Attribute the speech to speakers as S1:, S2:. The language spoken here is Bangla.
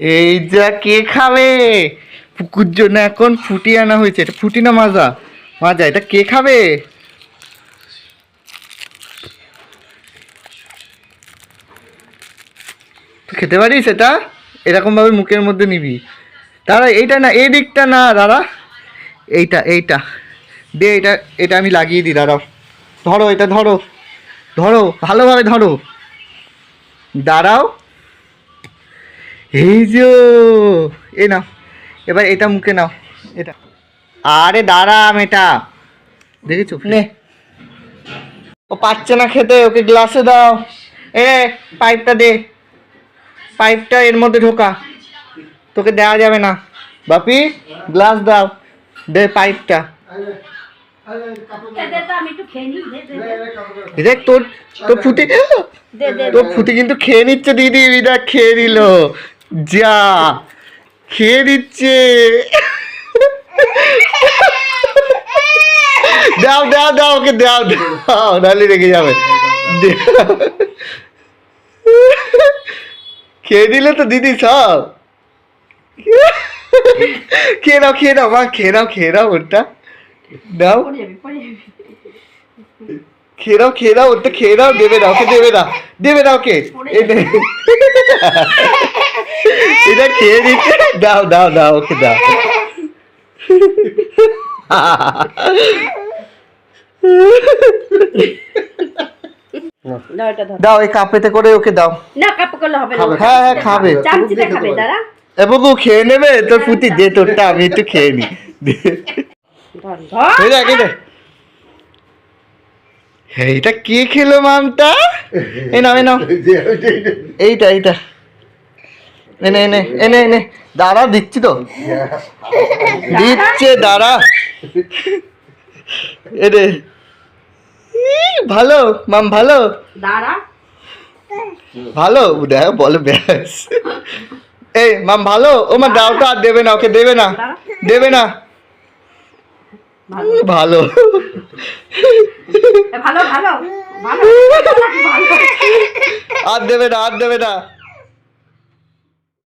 S1: এই যা কে খাবে? পুকুর জন্য এখন ফুটি আনা হয়েছে। এটা ফুটি না মাজা? মাজা, এটা কে খাবে? খেতে পারিস এটা? এরকম ভাবে মুখের মধ্যে নিবি। দাঁড়া, এইটা না এই দিকটা না, দাঁড়া। এইটা এইটা। দে, এটা এটা আমি লাগিয়ে দিই, দাঁড়াও। ধরো, এটা ধরো। ধরো, ভালোভাবে ধরো। দাঁড়াও। এই যে এ নাও এবার এটা মুখে নাও এটা। আরে দাঁড়াম এটা দেখেছ? নে। ও পাচ্ছে না খেতে ওকে গ্লাসে দাও। এ পাইপটা দে। পাইপটা এর মধ্যে ঢোকা। তোকে দেওয়া যাবে না। বাপি গ্লাস দাও। দে পাইপটা।
S2: দে, দে তো, আমি একটু খেয়ে নিই, দে, দে, দে।
S1: দেখ তোর তোর ফুটি
S2: দে, দে,
S1: তোর। ফুটি কিন্তু খেয়ে নিচ্ছে দিদি। বিদা খেয়ে নিল। যা, খেয়ে নিচ্ছে দাও দাও দাও, ওকে দাও দাও, নাহলে রেগে যাবে। খেয়ে দিলে তো দিদি সব খেয়ে নাও খেয়ে নাও, মা, খেয়ে নাও খেয়ে নাও ওটা দাও। খেয়ে নাও খেয়ে নাও ওটা খেয়ে নাও, দেবে না, ওকে দেবে না দেবে না ওকে। এটা খেয়ে দিচ্ছে দাও দাও দাও ওকে দাও।
S2: দাও, এটা ধর।
S1: দাও এই কাপেতে করে ওকে দাও।
S2: না, কাপ করলে হবে না।
S1: হ্যাঁ, হ্যাঁ, খাবে।
S2: চামচিতে খাবে, দাঁড়া।
S1: এবং ও খেয়ে নেবে? তোর ফুটি দে তোরটা আমি একটু খেয়ে নি। এইটা কে খেলো মামটা? এই নাও এই নাও। এইটা এইটা। এনে এনে এনে এনে দাঁড়া দিচ্ছি তো। দিচ্ছে দাঁড়া। এরে ই, ভালো মাম ভালো।
S2: দাঁড়া।
S1: ভালো দেখ বলে ব্যাস। এই মাম ভালো? ও মা দাও তো আর দেবে না ওকে দেবে না। দেবে না।
S2: এ, ভালো। ভালো। ভালো।
S1: আর দেবে না আর দেবে না।